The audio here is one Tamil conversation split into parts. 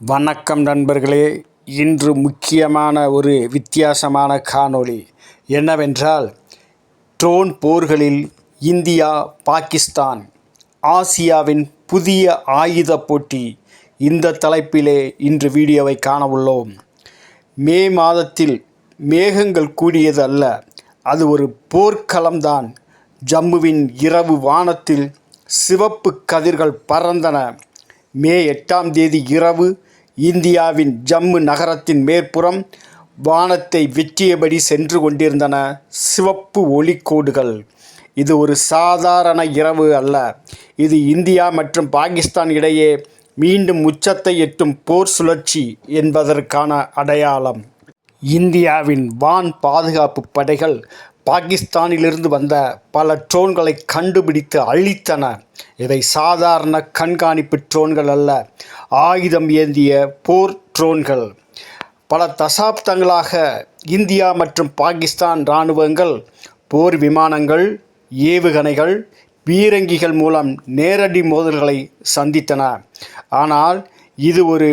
வணக்கம் நண்பர்களே. இன்று முக்கியமான ஒரு வித்தியாசமான காணொளி என்னவென்றால் ட்ரோன் போர்களில் இந்தியா பாகிஸ்தான் ஆசியாவின் புதிய ஆயுத போட்டி இந்த தலைப்பிலே இன்று வீடியோவை காண உள்ளோம் மே மாதத்தில் மேகங்கள் கூடியது அல்ல அது ஒரு போர்க்களம்தான் ஜம்முவின் இரவு வானத்தில் சிவப்பு கதிர்கள் பறந்தன. மே எட்டாம் தேதி இரவு இந்தியாவின் ஜம்மு நகரத்தின் மேற்புறம் வானத்தை வெற்றியபடி சென்று கொண்டிருந்தன சிவப்பு ஒளிக்கோடுகள். இது ஒரு சாதாரண இரவு அல்ல. இது இந்தியா மற்றும் பாகிஸ்தான் இடையே மீண்டும் உச்சத்தை எட்டும் போர் சுழற்சி என்பதற்கான அடையாளம். இந்தியாவின் வான் பாதுகாப்பு படைகள் பாகிஸ்தானிலிருந்து வந்த பல ட்ரோன்களை கண்டுபிடித்து அழித்தன. இவை சாதாரண கண்காணிப்பு ட்ரோன்கள் அல்ல ஆயுதம் ஏந்திய போர் ட்ரோன்கள். பல தசாப்தங்களாக இந்தியா மற்றும் பாகிஸ்தான் இராணுவங்கள் போர் விமானங்கள் ஏவுகணைகள் பீரங்கிகள் மூலம் நேரடி மோதல்களை சந்தித்தன. ஆனால் இது ஒரு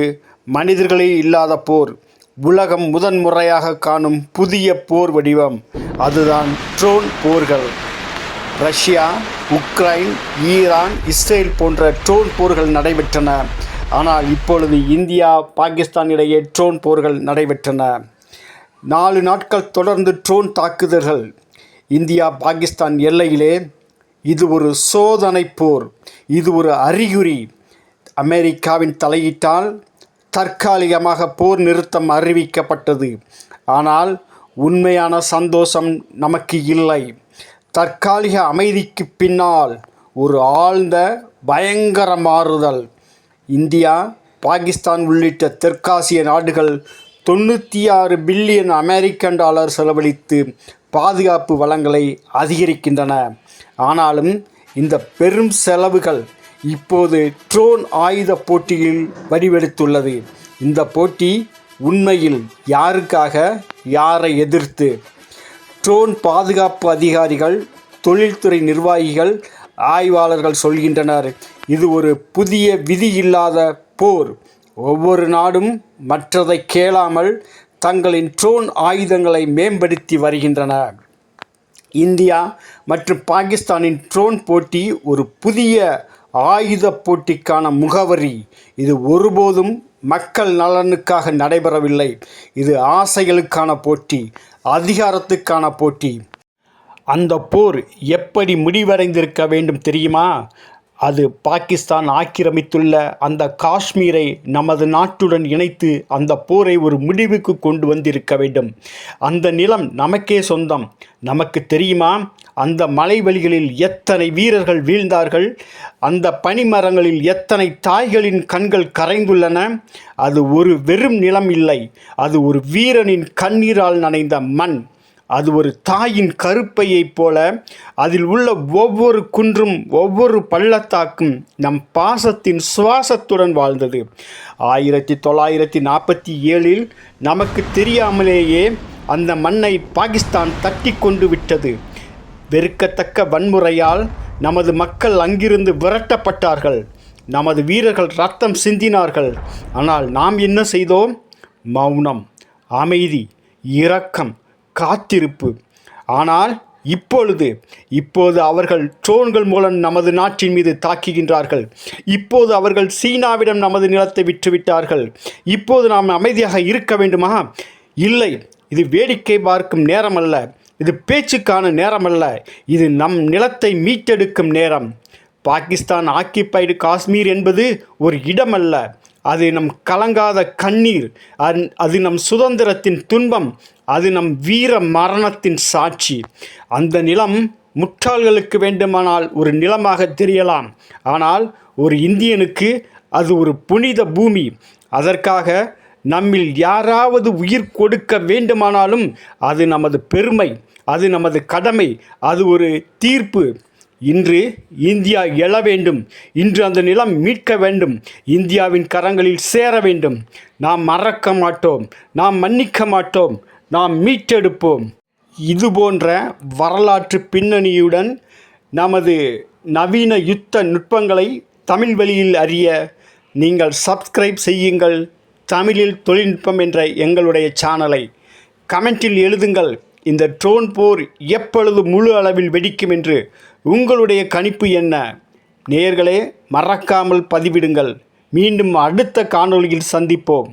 மனிதர்களே இல்லாத போர். உலகம் முதன்முறையாக காணும் புதிய போர் வடிவம். அதுதான் ட்ரோன் போர்கள். ரஷ்யா உக்ரைன் ஈரான் இஸ்ரேல் போன்ற ட்ரோன் போர்கள் நடைபெற்றன. ஆனால் இப்பொழுது இந்தியா பாகிஸ்தான் இடையே ட்ரோன் போர்கள் நடைபெற்றன. நாலு நாட்கள் தொடர்ந்து ட்ரோன் தாக்குதல்கள். இந்தியா பாகிஸ்தான் எல்லையிலே இது ஒரு சோதனை போர். இது ஒரு அறிகுறி. அமெரிக்காவின் தலையீட்டால் தற்காலிகமாக போர் நிறுத்தம் அறிவிக்கப்பட்டது. ஆனால் உண்மையான சந்தோஷம் நமக்கு இல்லை. தற்காலிக அமைதிக்கு பின்னால் ஒரு ஆழ்ந்த பயங்கர மாறுதல் இந்தியா பாகிஸ்தான் உள்ளிட்ட தெற்காசிய நாடுகள் தொண்ணூற்றி ஆறு பில்லியன் அமெரிக்கன் டாலர் செலவழித்து பாதுகாப்பு வளங்களை அதிகரிக்கின்றன. ஆனாலும் இந்த பெரும் செலவுகள் இப்போது ட்ரோன் ஆயுத போட்டியில் வடிவெடுத்துள்ளது. இந்த போட்டி உண்மையில் யாருக்காக? யாரை எதிர்த்து? ட்ரோன் பாதுகாப்பு அதிகாரிகள் தொழில்துறை நிர்வாகிகள் ஆய்வாளர்கள் சொல்கின்றனர். இது ஒரு புதிய விதி இல்லாத போர். ஒவ்வொரு நாடும் மற்றதை கேளாமல் தங்களின் ட்ரோன் ஆயுதங்களை மேம்படுத்தி வருகின்றன. இந்தியா மற்றும் பாகிஸ்தானின் ட்ரோன் போட்டி ஒரு புதிய ஆயுத போட்டிக்கான முகவரி. இது ஒருபோதும் மக்கள் நலனுக்காக நடைபெறவில்லை. இது ஆசைகளுக்கான போட்டி அதிகாரத்துக்கான போட்டி. அந்த போர் எப்படி முடிவடைந்திருக்க வேண்டும் தெரியுமா? அது பாகிஸ்தான் ஆக்கிரமித்துள்ள அந்த காஷ்மீரை நமது நாட்டுடன் இணைத்து அந்த போரை ஒரு முடிவுக்கு கொண்டு வந்திருக்க வேண்டும். அந்த நிலம் நமக்கே சொந்தம். நமக்கு தெரியுமா? அந்த மலைவெளிகளில் எத்தனை வீரர்கள் வீழ்ந்தார்கள் அந்த பனிமரங்களில் எத்தனை தாய்களின் கண்கள் கரைந்துள்ளன அது ஒரு வெறும் நிலம் இல்லை அது ஒரு வீரனின் கண்ணீரால் நனைந்த மண். அது ஒரு தாயின் கருப்பையைப் போல அதில் உள்ள ஒவ்வொரு குன்றும் ஒவ்வொரு பள்ளத்தாக்கும் நம் பாசத்தின் சுவாசத்துடன் வாழ்ந்தது. ஆயிரத்தி தொள்ளாயிரத்தி நாற்பத்தி ஏழில் நமக்கு தெரியாமலேயே அந்த மண்ணை பாகிஸ்தான் தட்டி கொண்டு விட்டது. வெறுக்கத்தக்க வன்முறையால் நமது மக்கள் அங்கிருந்து விரட்டப்பட்டார்கள். நமது வீரர்கள் ரத்தம் சிந்தினார்கள். ஆனால் நாம் என்ன செய்தோம்? மௌனம் அமைதி இரக்கம் காத்திருப்பு. ஆனால் இப்பொழுது இப்போது அவர்கள் ட்ரோன்கள் மூலம் நமது நாட்டின் மீது தாக்குகின்றார்கள். இப்போது அவர்கள் சீனாவிடம் நமது நிலத்தை விற்றுவிட்டார்கள். இப்போது நாம் அமைதியாக இருக்க வேண்டுமா? இல்லை இது வேடிக்கை பார்க்கும் நேரம் அல்ல இது பேச்சுக்கான நேரமல்ல. இது நம் நிலத்தை மீட்டெடுக்கும் நேரம். பாகிஸ்தான் ஆக்கிப்பைடு காஷ்மீர் என்பது ஒரு இடம் அல்ல அது நம் கலங்காத கண்ணீர். அந்- அது நம் சுதந்திரத்தின் துன்பம். அது நம் வீர மரணத்தின் சாட்சி. அந்த நிலம் முட்டாள்களுக்கு வேண்டுமானால் ஒரு நிலமாக தெரியலாம். ஆனால் ஒரு இந்தியனுக்கு அது ஒரு புனித பூமி. அதற்காக நம்மில் யாராவது உயிர் கொடுக்க வேண்டுமானாலும் அது நமது பெருமை. அது நமது கடமை அது ஒரு தீர்ப்பு. இன்று இந்தியா எழ வேண்டும். இன்று அந்த நிலம் மீட்க வேண்டும். இந்தியாவின் கரங்களில் சேர வேண்டும். நாம் மறக்க மாட்டோம். நாம் மன்னிக்க மாட்டோம். நாம் மீட்டெடுப்போம். இது போன்ற வரலாற்று பின்னணியுடன் நமது நவீன யுத்த நுட்பங்களை தமிழ் வழியில் அறிய நீங்கள் சப்ஸ்கிரைப் செய்யுங்கள். தமிழில் தொழில்நுட்பம் என்ற எங்களுடைய சேனலை கமெண்டில் எழுதுங்கள். இந்த ட்ரோன் போர் எப்பொழுது முழு அளவில் வெடிக்கும் என்று உங்களுடைய கணிப்பு என்ன? நேயர்களே மறக்காமல் பதிவிடுங்கள். மீண்டும் அடுத்த காணொளியில் சந்திப்போம்.